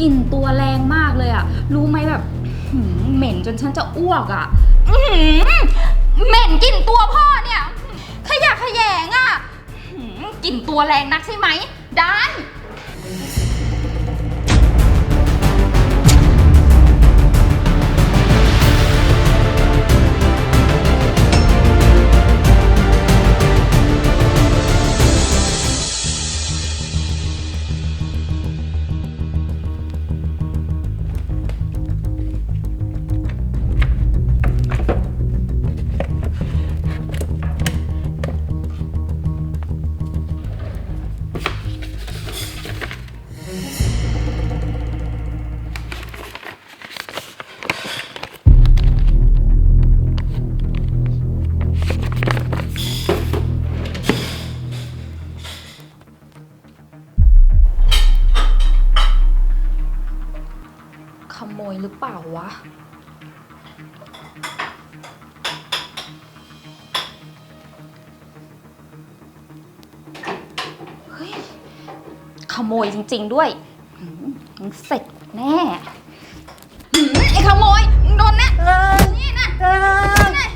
กลิ่นตัวแรงมากเลยอะรู้ไหมแบบหืมเหม็นจนฉันจะอ้วกอะอื้อหือเหม็นกลิ่นตัวพ่อเนี่ยขยะแขยงอะหืมกลิ่นตัวแรงนักใช่ไหมดัน หรือเปล่าวะ เฮ้ย ขโมยจริง ๆ ด้วยหืมมึงเสร็จแน่หืมไอ้ขโมยมึงโดนแน่นี่นะนี่นะ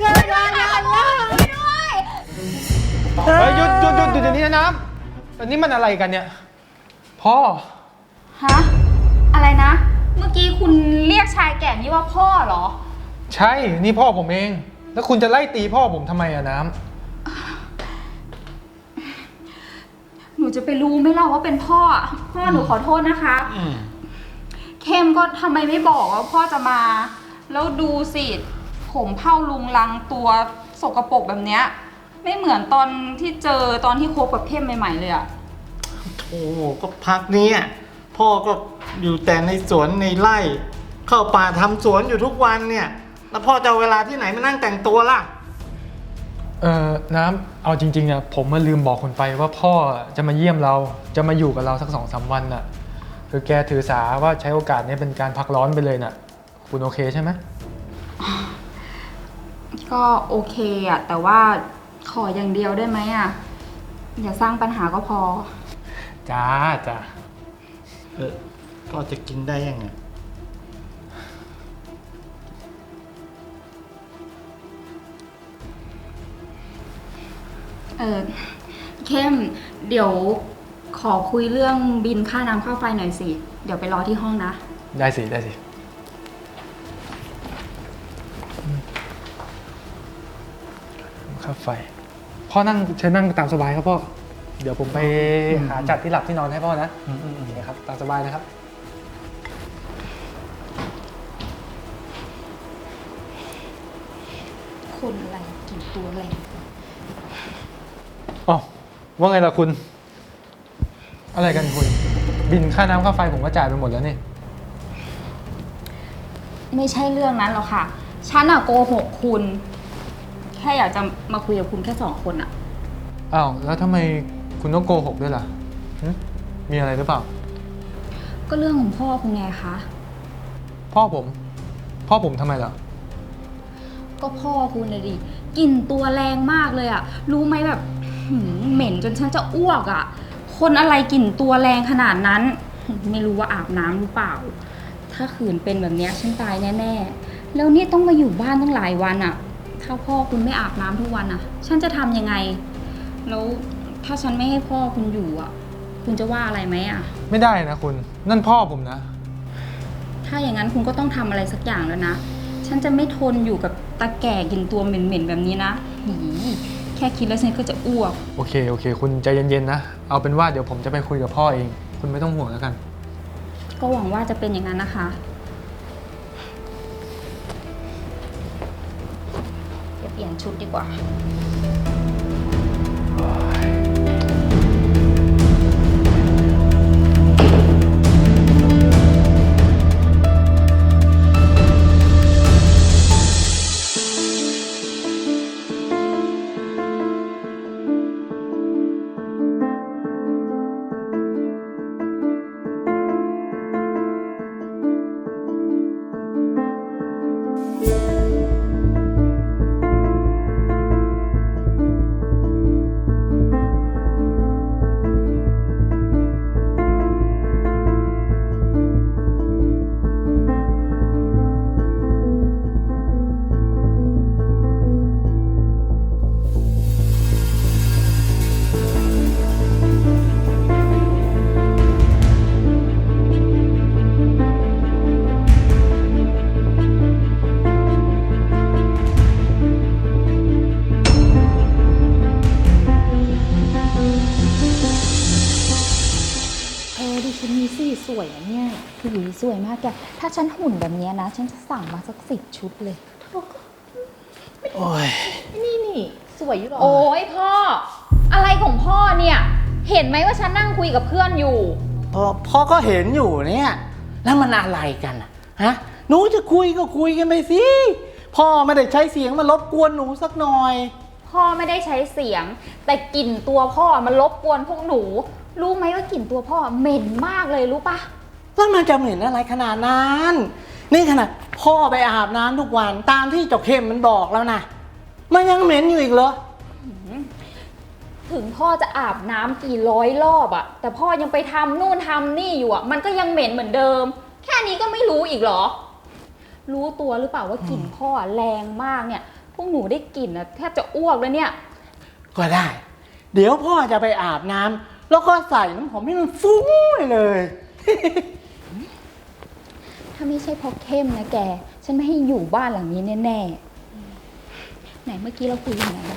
ช่วยด้วยค่ะขโมยช่วยด้วย เฮ้ยหยุดหยุดหยุดหยุดเดี๋ยวนี้นะน้ำอันนี้มันอะไรกันเนี่ย พ่อ ฮะ อะไรนะ เมื่อกี้คุณเรียกชายแก่นี่ว่าพ่อเหรอ ใช่นี่พ่อผมเอง แล้วคุณจะไล่ตีพ่อผมทำไมอะน้หนูจะไปรู้ไหมล่ะว่าเป็นพ่อพ่อหนูขอโทษนะคะำเข้มก็ทำไมไม่บอกว่าพ่อจะมา แล้วดูสิ ผมเผ้าลุงลังตัวสกปรกแบบเนี้ย ไม่เหมือนตอนที่เจอตอนที่คบกับเข้มใหม่ ๆ เลยอะ โอ้โหก็พักเนี้ย พ่อก็อยู่แต่ในสวนในไร่ เข้าป่าทำสวนอยู่ทุกวันเนี่ย แล้วพ่อจะเอาเวลาที่ไหนมานั่งแต่งตัวล่ะ เออน้ำเอาจริงๆอะผมมาลืมบอกคุณไปว่าพ่อจะมาเยี่ยมเราจะมาอยู่กับเราสักสองสามวันน่ะ คือแกถือสาว่าใช้โอกาสนี้เป็นการพักร้อนไปเลยน่ะ คุณโอเคใช่ไหมก็โอเคอะแต่ว่าขออย่างเดียวได้ไหมอะอย่าสร้างปัญหาก็พอ จ้าจ้า เออพ่อจะกินได้ยังไงเออเข้มเดี๋ยวขอคุยเรื่องบินค่าน้ำค่าไฟหน่อยสิ เดี๋ยวไปรอที่ห้องนะ ได้สิ ได้สิ ค่าไฟ พ่อนั่งเชิญนั่งตามสบายครับพ่อ เดี๋ยวผมไปหาจัดที่หลับที่นอนให้พ่อนะอืมอืมอืมโอเคครับตามสบายนะครับคนอะไรกินตัวแรงอ๋อว่าไงล่ะคุณ อะไรกันคุณ บินค่าน้ำค่าไฟผมก็จ่ายไปหมดแล้วนี่ ไม่ใช่เรื่องนั้นหรอกค่ะ ฉันอะโกหกคุณ แค่อยากจะมาคุยกับคุณแค่สองคนอะอ้าวแล้วทำไม คุณต้องโกหกด้วยล่ะหึมีอะไรหรือเปล่า ก็เรื่องของพ่อคุณไงคะ พ่อผม พ่อผมทำไมล่ะ ก็พ่อคุณเลยดิกลิ่นตัวแรงมากเลยอะรู้ไหมแบบหืมเหม็นจนฉันจะอ้วกอะคนอะไรกลิ่นตัวแรงขนาดนั้น ไม่รู้ว่าอาบน้ำหรือเปล่า ถ้าขืนเป็นแบบเนี้ยฉันตายแน่ๆ แล้วนี่ต้องมาอยู่บ้านตั้งหลายวันอะถ้าพ่อคุณไม่อาบน้ำทุกวันอะฉันจะทำยังไง แล้ว ถ้าฉันไม่ให้พ่อคุณอยู่อะคุณจะว่าอะไรไหมอะไม่ได้นะคุณ นั่นพ่อผมนะ ถ้าอย่างนั้นคุณก็ต้องทำอะไรสักอย่างแล้วนะ ฉันจะไม่ทนอยู่กับตาแก่กินตัวเหม็นๆแบบนี้นะหีแค่คิดแล้วฉันก็จะอ้วก โอเคโอเค คุณใจเย็นๆนะ เอาเป็นว่าเดี๋ยวผมจะไปคุยกับพ่อเอง คุณไม่ต้องห่วงแล้วกัน ก็หวังว่าจะเป็นอย่างนั้นนะคะ เดี๋ยวเปลี่ยนชุดดีกว่า ถ้าฉันหุ่นแบบเนี้ยนะ ฉันจะสั่งมาสักสิบชุดเลย โอ้ย นี่นี่สวยอยู่หรอโอ้ยพ่อ อะไรของพ่อเนี่ย เห็นไหมว่าฉันนั่งคุยกับเพื่อนอยู่ พ่อพ่อก็เห็นอยู่เนี่ย แล้วมันอะไรกันอะฮะ หนูจะคุยก็คุยกันไปสิ พ่อไม่ได้ใช้เสียงมารบกวนหนูสักหน่อย พ่อไม่ได้ใช้เสียง แต่กลิ่นตัวพ่อมันรบกวนพวกหนู รู้ไหมว่ากลิ่นตัวพ่อเหม็นมากเลยรู้ปะ แล้วมันจะเหม็นอะไรขนาดนั้น นี่ขนาดพ่อไปอาบน้ำทุกวันตามที่เจ้าเข้มมันบอกแล้วนะ มันยังเหม็นอยู่อีกเหรอ ถึงพ่อจะอาบน้ำกี่ร้อยรอบอะแต่พ่อยังไปทำนู่นทำนี่อยู่อะมันก็ยังเหม็นเหมือนเดิม แค่นี้ก็ไม่รู้อีกเหรอ รู้ตัวหรือเปล่าว่ากลิ่นพ่อแรงมากเนี่ย พวกหนูได้กลิ่นอะแทบจะอ้วกแล้วเนี่ย ก็ได้ เดี๋ยวพ่อจะไปอาบน้ำแล้วก็ใส่น้ำหอมให้มันฟุ้งไปเลยถ้าไม่ใช่เพราะเข้มนะแก ฉันไม่ให้อยู่บ้านหลังนี้แน่ๆ ไหนเมื่อกี้เราคุยกันอะไร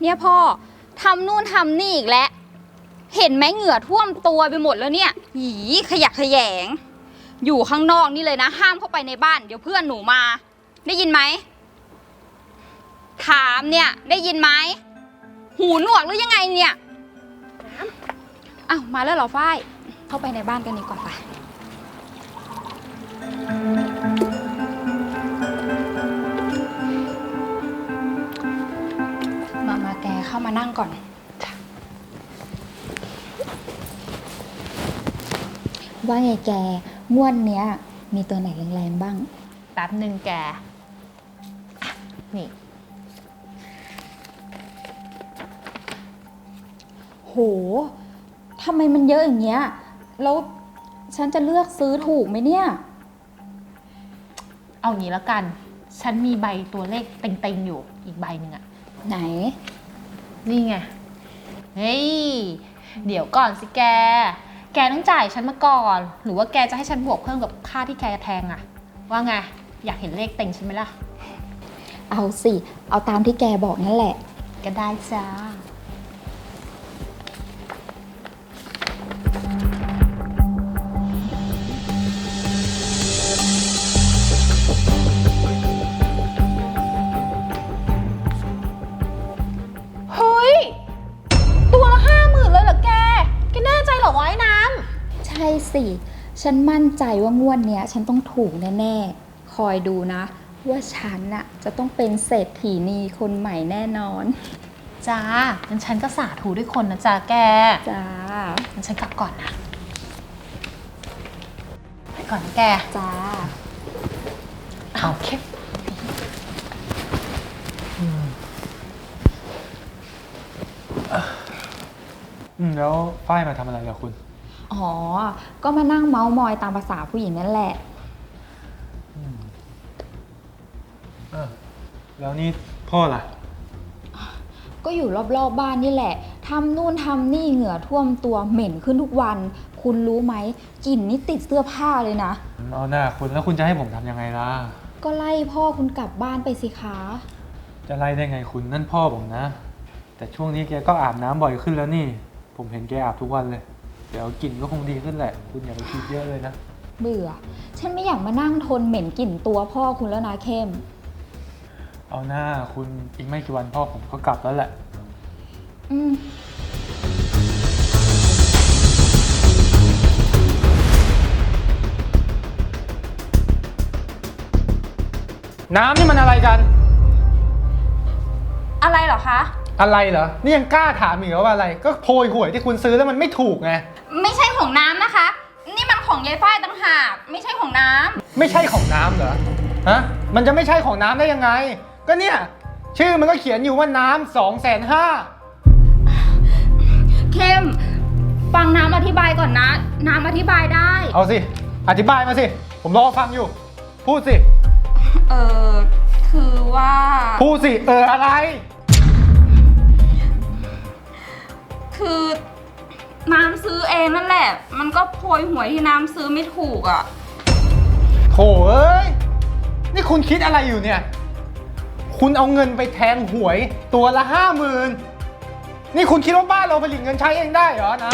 เนี่ยพ่อทำนู่นทำนี่อีกแล้ว เห็นไหมเหงื่อท่วมตัวไปหมดแล้วเนี่ยหีขยะแขยง อยู่ข้างนอกนี่เลยนะ ห้ามเข้าไปในบ้าน เดี๋ยวเพื่อนหนูมา ได้ยินไหม ถามเนี่ยได้ยินไหม หูหนวกหรือยังไงเนี่ย อ้าวมาแล้วเหรอฝ้าย เข้าไปในบ้านกันดีกว่าไป ก่อนว่าไงแกงวดเนี้ย มีตัวไหนแรงๆบ้าง แป๊บหนึ่งแกอะนี่ โหทำไมมันเยอะอย่างเงี้ย แล้วฉันจะเลือกซื้อถูกไหมเนี่ย เอางี้แล้วกัน ฉันมีใบตัวเลขเต็งๆอยู่อีกใบหนึ่งอะไหน นี่ไง เฮ้ย เดี๋ยวก่อนสิแก แกต้องจ่ายฉันมาก่อน หรือว่าแกจะให้ฉันบวกเพิ่มกับค่าที่แกแทงอะว่าไง อยากเห็นเลขเต็งฉันไหมล่ะ เอาสิ เอาตามที่แกบอกนั่นแหละ ก็ได้จ้า 4 ฉันมั่นใจว่างวดเนี้ยฉันต้องถูกแน่ๆ คอยดูนะ ว่าฉันน่ะจะต้องเป็นเศรษฐีนีคนใหม่แน่นอน จ้างั้นฉันก็สาธูด้วยคนนะจ้าแกจ้า งั้นฉันกลับก่อนนะไปก่อนนะแกจ้า เอาเคอืมแล้วฝ้ายมาทำอะไรเหรอคุณ อ๋อ ก็มานั่งเมาส์มอยตามภาษาผู้หญิงนั่นแหละ เออแล้วนี่พ่อล่ะ ก็อยู่รอบๆบบ้านนี่แหละ ทำนู่นทำนี่เหงื่อท่วมตัวเหม็นขึ้นทุกวัน คุณรู้ไหมกลิ่นนี่ติดเสื้อผ้าเลยนะ เอาหน้าคุณแล้วคุณจะให้ผมทำยังไงล่ะ ก็ไล่พ่อคุณกลับบ้านไปสิคะ จะไล่ได้ไงคุณนั่นพ่อผมนะ แต่ช่วงนี้แกก็อาบน้ำบ่อยขึ้นแล้วนี่ ผมเห็นแกอาบทุกวันเลย เดี๋ยวกลิ่นก็คงดีขึ้นแหละ คุณอย่าไปคิดเยอะเลยนะ เบื่อ ฉันไม่อยากมานั่งทนเหม็นกลิ่นตัวพ่อคุณแล้วนะเข้ม เอาหน้าคุณอีกไม่กี่วันพ่อผมก็กลับแล้วแหละ อืม น้ำนี่มันอะไรกัน อะไรเหรอคะ อะไรเหรอ นี่ยังกล้าถามอีกเหรอว่าอะไร ก็โพยหวยที่คุณซื้อแล้วมันไม่ถูกไง ไม่ใช่ของน้ำนะคะ นี่มันของยายฝ้ายต่างหาก ไม่ใช่ของน้ำไม่ใช่ของน้ำเหรอ ฮะ มันจะไม่ใช่ของน้ำได้ยังไง ก็เนี่ย ชื่อมันก็เขียนอยู่ว่าน้ำสองแสนห้า เข้มฟังน้ำอธิธิบายก่อนนะ น้ำอธิบายได้ เอาสิ อธิบายมาสิ ผมรอฟังอยู่ พูดสิ เออคือว่า พูดสิ เอออะไร คือน้ำซื้อเองนั่นแหละ มันก็โพยหวยที่น้ำซื้อไม่ถูกอะ โถเอ้ย นี่คุณคิดอะไรอยู่เนี่ย คุณเอาเงินไปแทงหวยตัวละห้าหมื่นนี่คุณคิดว่าบ้านเราผลิตเงินใช้เองได้เหรอน้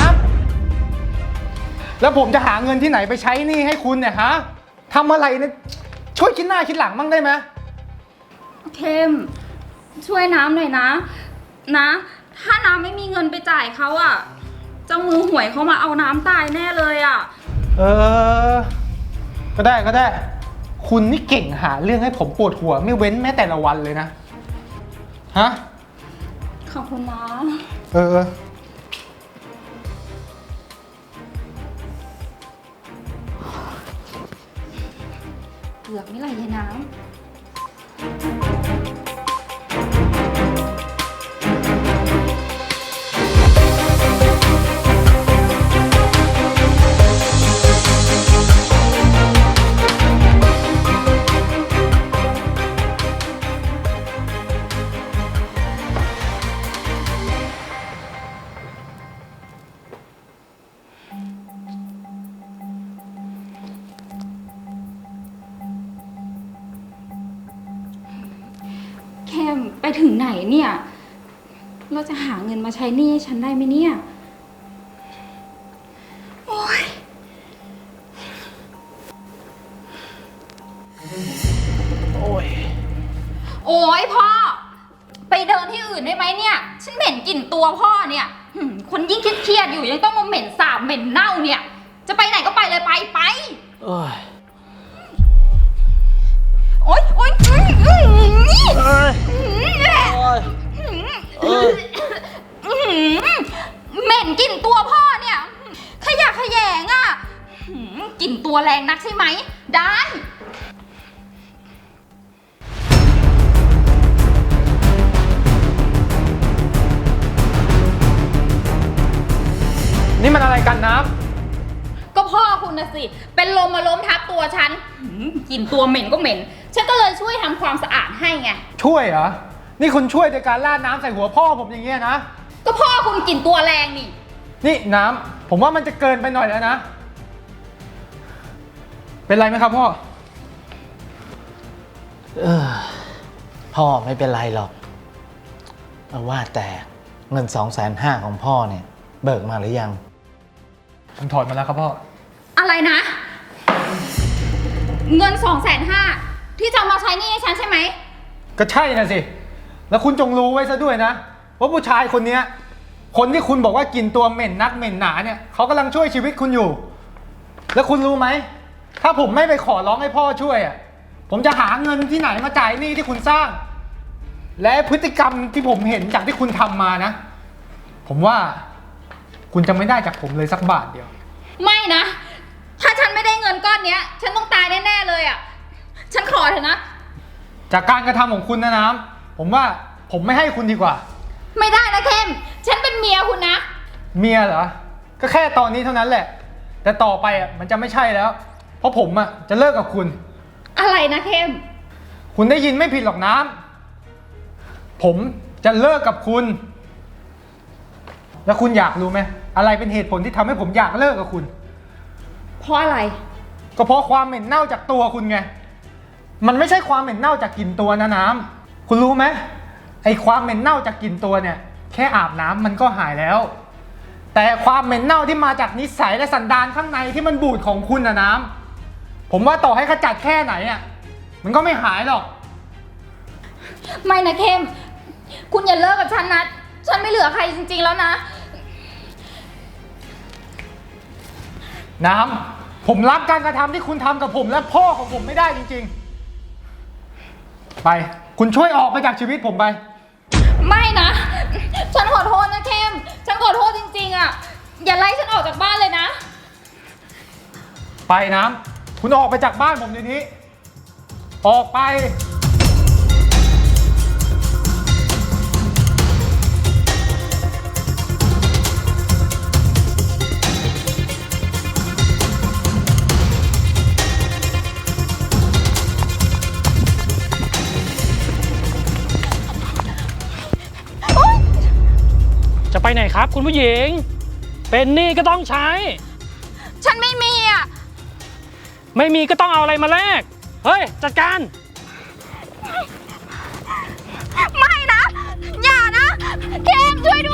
ำแล้วผมจะหาเงินที่ไหนไปใช้หนี่ให้คุณเนี่ยฮะทำอะไรเนี่ยช่วยคิดหน้าคิดหลังบ้างได้ไหม เข้มช่วยน้ำหน่อยนะ นะ ถ้าน้ำไม่มีเงินไปจ่ายเขาอะ เจ้ามือหวยเขามาเอาน้ำตายแน่เลยอะ เออ ก็ได้ก็ได้ คุณนี่เก่งหาเรื่องให้ผมปวดหัว ไม่เว้นแม้แต่ละวันเลยนะ ฮะ ขอบคุณนะเออ เกือบไม่ไหลยายน้ำ ไปถึงไหนเนี่ย เราจะหาเงินมาใช้หนี้ให้ฉันได้ไหมเนี่ย โอ๊ย โอ้ย โอ๊ยพ่อ ไปเดินที่อื่นได้ไหมเนี่ย ฉันเหม็นกลิ่นตัวพ่อเนี่ยหืมคนยิ่งเครียดๆอยู่ยังต้องมาเหม็นสาบเหม็นเน่าเนี่ย จะไปไหนก็ไปเลยไปไป โอ้ยโอ๊ยโอ๊ยอื้ออื้อนี่เอ้ย ตัวแรงนักใช่ไหม ได้นี่มันอะไรกันน้ก็พ่อคุณนะสิ เป็นลมมาล้มทับตัวฉันหืมกลิ่นตัวเหม็นก็เหม็น ฉันก็เลยช่วยทำความสะอาดให้ไงำช่วยเหรอ นี่คุณช่วยโดยการราดน้ำใส่หัวพ่อผมอย่างเงี้ยนะ ก็พ่อคุณกลิ่นตัวแรงนี่ นี่น้ำผมว่ามันจะเกินไปหน่อยแล้วนะ เป็นไรไหมครับพ่อ เออพ่อไม่เป็นไรหรอกเอาว่าแต่เงินสองแสนห้าของพ่อเนี่ย เบิกมาหรือยัง ผมถอนมาแล้วครับพ่อ อะไรนะ เงินสองแสนห้าที่จะเอามาใช้หนี่ให้ฉันใช่ไหม ก็ใช่นะสิ แล้วคุณจงรู้ไว้ซะด้วยนะ ว่าผู้ชายคนเนี้ย คนที่คุณบอกว่ากินตัวเหม็นนักเหม็นหนาเนี่ยเขากำลังช่วยชีวิตคุณอยู่ แล้วคุณรู้ไหม ถ้าผมไม่ไปขอร้องให้พ่อช่วยอะ ผมจะหาเงินที่ไหนมาจ่ายหนี้ที่คุณสร้าง และพฤติกรรมที่ผมเห็นจากที่คุณทำมานะ ผมว่าคุณจะไม่ได้จากผมเลยสักบาทเดียว ไม่นะ ถ้าฉันไม่ได้เงินก้อนเนี้ย ฉันต้องตายแน่ๆเลยอะ ฉันขอเถอะนะ จากการกระทำของคุณนะน้ำผมว่าผมไม่ให้คุณดีกว่า ไม่ได้นะเข้ม ฉันเป็นเมียคุณนะ เมียเหรอ ก็แค่ตอนนี้เท่านั้นแหละ แต่ต่อไปอะมันจะไม่ใช่แล้วเพ ราะผมอะจะเลิกกับคุณ อะไรนะเข้ม คุณได้ยินไม่ผิดหรอกน้ำผมจะเลิกกับคุณ แล้วคุณอยากรู้ไหมอะไรเป็นเหตุผลที่ทำให้ผมอยากเลิกกับคุณ เพราะอะไร ก็เพราะความเหม็นเน่าจากตัวคุณไง มันไม่ใช่ความเหม็นเน่าจากกลิ่นตัวนะน้ำคุณรู้ไหมไอความเหม็นเน่าจากกลิ่นตัวเนี่ย แค่อาบน้ำมันก็หายแล้ว แต่ความเหม็นเน่าที่มาจากนิสัยและสันดานข้างในที่มันบูดของคุณนะน้ำ ผมว่าต่อให้ขจัดแค่ไหนอะ มันก็ไม่หายหรอก ไม่นะเข้ม คุณอย่าเลิกกับฉันนะ ฉันไม่เหลือใครจริง ๆ แล้วนะ น้ำ ผมรับการกระทำที่คุณทำกับผมและพ่อของผมไม่ได้จริง ๆ ไป คุณช่วยออกไปจากชีวิตผมไป ไม่นะ ฉันขอโทษนะเข้ม ฉันขอโทษจริง ๆ อะ อย่าไล่ฉันออกจากบ้านเลยนะ ไปน้ำ คุณออกไปจากบ้านผมเดี๋ยวนี้ ออกไป จะไปไหนครับ คุณผู้หญิง เป็นหนี้ก็ต้องใช้ ฉันไม่มีอะ ไม่มีก็ต้องเอาอะไรมาแลก เฮ้ย จัดการ ไม่นะ อย่านะ เคมช่วยด้วย